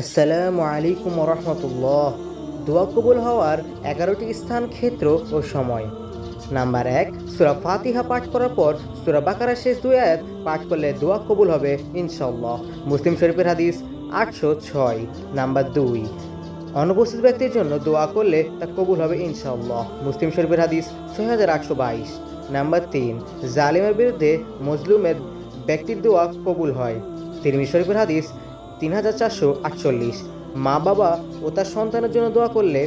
আসসালামু আলাইকুম রহমতুল্লাহ। দোয়া কবুল হওয়ার এগারোটি স্থান, ক্ষেত্র ও সময়। নাম্বার এক, সুরা ফাতিহা পাঠ করার পর সুরা বাকারা শেষ দুই আয়াত পাঠ করলে দোয়া কবুল হবে ইনশাল্লাহ মুসলিম শরীফের হাদিস আটশো ছয়। নাম্বার দুই, অনুপস্থিত ব্যক্তির জন্য দোয়া করলে তা কবুল হবে ইনশাল্লাহ মুসলিম শরীফের হাদিস ছয় হাজার আটশো বাইশ। নাম্বার তিন, জালিমের বিরুদ্ধে মজলুমের ব্যক্তির দোয়া কবুল হয়। তিরমি শরীফের হাদিস তিন হাজার চারশো আটচল্লিশ। মা, বাবা ও তার সন্তানের জন্য দোয়া করলে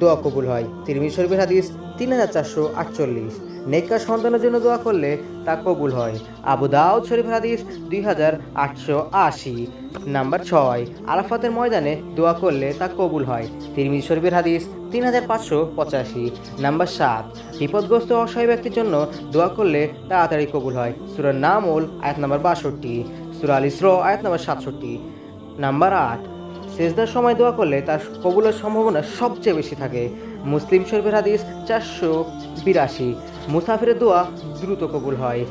দোয়া কবুল হয়। তিরমি শরীফের হাদিস তিন হাজার চারশো আটচল্লিশ। নেককার সন্তানের জন্য দোয়া করলে তা কবুল হয়। আবু দাউদ শরীফের হাদিস দুই হাজার আটশো আশি। নাম্বার ছয়, আরাফাতের ময়দানে দোয়া করলে তা কবুল হয়। তিরমিজ শরীফের হাদিস তিন হাজার পাঁচশো পঁচাশি। নাম্বার সাত, বিপদগ্রস্ত অসহায় ব্যক্তির জন্য দোয়া করলে তাড়াতাড়ি কবুল হয়। সুরার নামল, আয়াত নাম্বার বাষট্টি। সুরা আল ইসরো, আয়াত নাম্বার সাতষট্টি। নাম্বার আট, সেজদার সময় দোয়া করলে তার কবুলের সম্ভাবনা সবচেয়ে বেশি থাকে। মুসলিম শরীফের হাদিস চারশো বিরাশি। মুসাফিরের দোয়া দ্রুত কবুল হয়।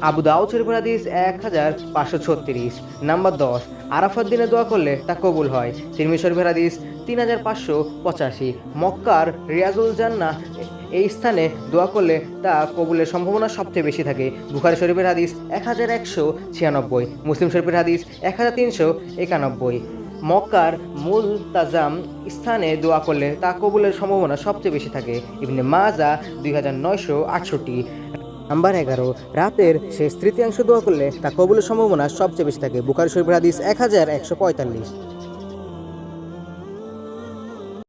আবু দাউদ শরীফের হাদিস এক হাজার পাঁচশো ছত্রিশ। নাম্বার দশ, আরাফাত দিনে দোয়া করলে তা কবুল হয়। তিরমি শরীফের হাদিস তিন হাজার পাঁচশো পঁচাশি। মক্কার রিয়াজুল জান্না এই স্থানে দোয়া করলে তা কবুলের সম্ভাবনা সবচেয়ে বেশি থাকে। বুখারি শরীফের হাদিস এক হাজার একশো ছিয়ানব্বই, মুসলিম শরীফের হাদিস এক হাজার তিনশো একানব্বই। মক্কার মূল তাজাম স্থানে দোয়া করলে তা কবুলের সম্ভাবনা সবচেয়ে বেশি থাকে। ইবনে মাজা দুই হাজার নয়শো আটষট্টি। নাম্বার এগারো, রাতের শেষ তৃতীয়াংশ দোয়া করলে তা কবুলের সম্ভাবনা সবচেয়ে বেশি থাকে। বুখারি শরীফের হাদিস এক হাজার একশো পঁয়তাল্লিশ।